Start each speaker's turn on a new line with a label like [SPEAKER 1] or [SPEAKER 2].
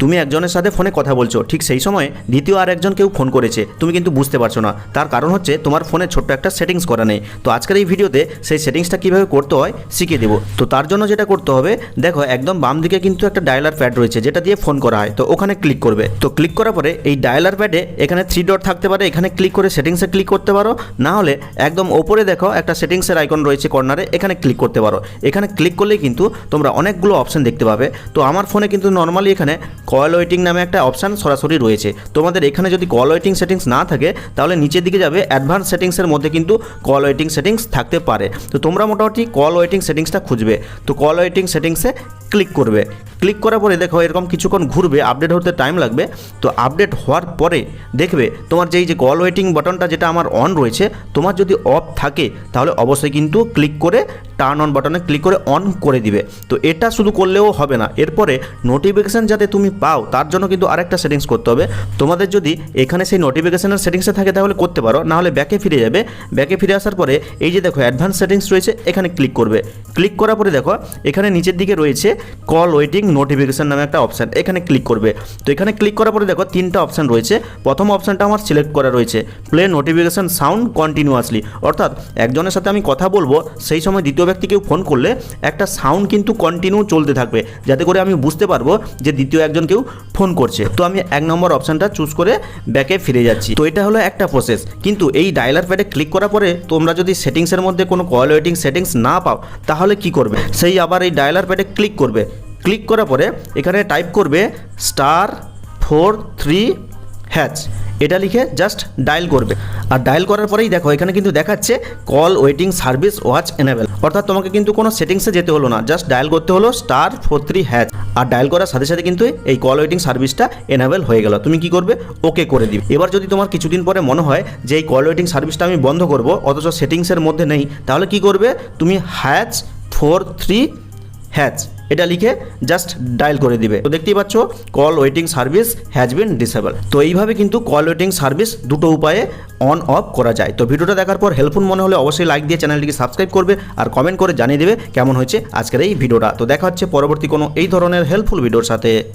[SPEAKER 1] তুমি একজনের সাথে ফোনে কথা বলছো, ঠিক সেই সময় দ্বিতীয় আর একজন কেউ ফোন করেছে, তুমি কিন্তু বুঝতে পারছ না। তার কারণ হচ্ছে তোমার ফোনে ছোট্ট একটা সেটিংস করা নেই। তো আজকের এই ভিডিওতে সেই সেটিংসটা কীভাবে করতে হয় শিখিয়ে দেবো। তো তার জন্য যেটা করতে হবে, দেখো একদম বাম দিকে কিন্তু একটা ডায়ালার প্যাড রয়েছে, যেটা দিয়ে ফোন করা হয়। তো ওখানে ক্লিক করবে। তো ক্লিক করার পরে এই ডায়ালার প্যাডে এখানে থ্রি ডট থাকতে পারে, এখানে ক্লিক করে সেটিংসে ক্লিক করতে পারো। না হলে একদম ওপরে দেখো একটা সেটিংসের আইকন রয়েছে কর্নারে, এখানে ক্লিক করতে পারো। এখানে ক্লিক করলেই কিন্তু তোমরা অনেকগুলো অপশন দেখতে পাবে। তো আমার ফোনে কিন্তু নর্মালি এখানে কল ওয়েটিং নামে একটা অপশান সরাসরি রয়েছে। তোমাদের এখানে যদি কল ওয়েটিং সেটিংস না থাকে, তাহলে নিচের দিকে যাবে অ্যাডভান্স সেটিংসের মধ্যে কিন্তু কল ওয়েটিং সেটিংস থাকতে পারে। তো তোমরা মোটামুটি কল ওয়েটিং সেটিংসটা খুঁজবে। তো কল ওয়েটিং সেটিংসে ক্লিক করবে। ক্লিক করার পরে দেখো এরকম কিছুক্ষণ ঘুরবে আপডেট হতে টাইম লাগবে। তো আপডেট হওয়ার পরে দেখবে তোমার যেই যে কল ওয়েটিং বাটনটা যেটা আমার অন রয়েছে, তোমার যদি অফ থাকে, তাহলে অবশ্যই কিন্তু ক্লিক করে টার্ন অন বাটনে ক্লিক করে অন করে দিবে। তো এটা শুধু করলেও হবে না, এরপরে নোটিফিকেশান যাতে তুমি পাও, তার জন্য কিন্তু আরেকটা সেটিংস করতে হবে। তোমাদের যদি এখানে সেই নোটিফিকেশানের সেটিংসে থাকে, তাহলে করতে পারো, নাহলে ব্যাকে ফিরে যাবে। ব্যাকে ফিরে আসার পরে এই যে দেখো অ্যাডভান্স সেটিংস রয়েছে, এখানে ক্লিক করবে। ক্লিক করার পরে দেখো, এখানে নিচের দিকে রয়েছে কল ওয়েটিং নোটিফিকেশান নামে একটা অপশান এখানে ক্লিক করবে। তো এখানে ক্লিক করার পরে দেখো তিনটা অপশান রয়েছে। প্রথম অপশানটা আমার সিলেক্ট করা রয়েছে। প্লে নোটিফিকেশান সাউন্ড কন্টিনিউয়াসলি অর্থাৎ একজনের সাথে আমি কথা বলব, সেই সময় দ্বিতীয় ব্যক্তি কেউ ফোন করলে একটা সাউন্ড কিন্তু কন্টিনিউ চলতে থাকবে, যাতে করে আমি বুঝতে পারব যে দ্বিতীয় একজন কেউ ফোন করছে। তো আমি এক নম্বর অপশানটা চুজ করে ব্যাকে ফিরে যাচ্ছি। তো এটা হলো একটা প্রসেস কিন্তু এই ডায়লার প্যাডে ক্লিক করার পরে তোমরা যদি সেটিংসের মধ্যে কোনো কল ওয়েটিং সেটিংস না পাও, তাহলে কি করবে? সেই আবার এই ডায়লার প্যাডে ক্লিক করবে। ক্লিক করার পরে এখানে টাইপ করবে স্টার ফোর থ্রি হ্যাচ। এটা লিখে জাস্ট ডায়াল করবে। আর ডায়াল করার পরেই দেখো, এখানে কিন্তু দেখাচ্ছে call waiting service was enable. অর্থাৎ তোমাকে কিন্তু কোনো সেটিংসে যেতে হলো না, জাস্ট ডায়াল করতে হলো স্টার ফোর থ্রি হ্যাচ। আর ডায়াল করার সাথে সাথে কিন্তু এই কল ওয়েটিং সার্ভিসটা এনেবেল হয়ে গেল। তুমি কি করবে? ওকে করে দিবে। এবার যদি তোমার কিছুদিন পরে মনে হয় যে এই কল ওয়েটিং সার্ভিসটা আমি বন্ধ করব, অথচ সেটিংসের মধ্যে নেই, তাহলে কি করবে? তুমি হ্যাচ ফোর থ্রি হ্যাচ। এটা লিখে জাস্ট ডায়াল করে দিবে। তো দেখতেই পাচ্ছ call waiting service has been disable তো এইভাবে কিন্তু কল ওয়েটিং সার্ভিস দুটো উপায়ে অন অফ করা যায়। তো ভিডিওটা দেখার পর হেল্পফুল মনে হলে অবশ্যই লাইক দিয়ে চ্যানেলটিকে সাবস্ক্রাইব করবে আর কমেন্ট করে জানিয়ে দেবে কেমন হয়েছে আজকের এই ভিডিওটা। তো দেখা হচ্ছে পরবর্তী কোনো এই ধরনের হেল্পফুল ভিডিওর সাথে।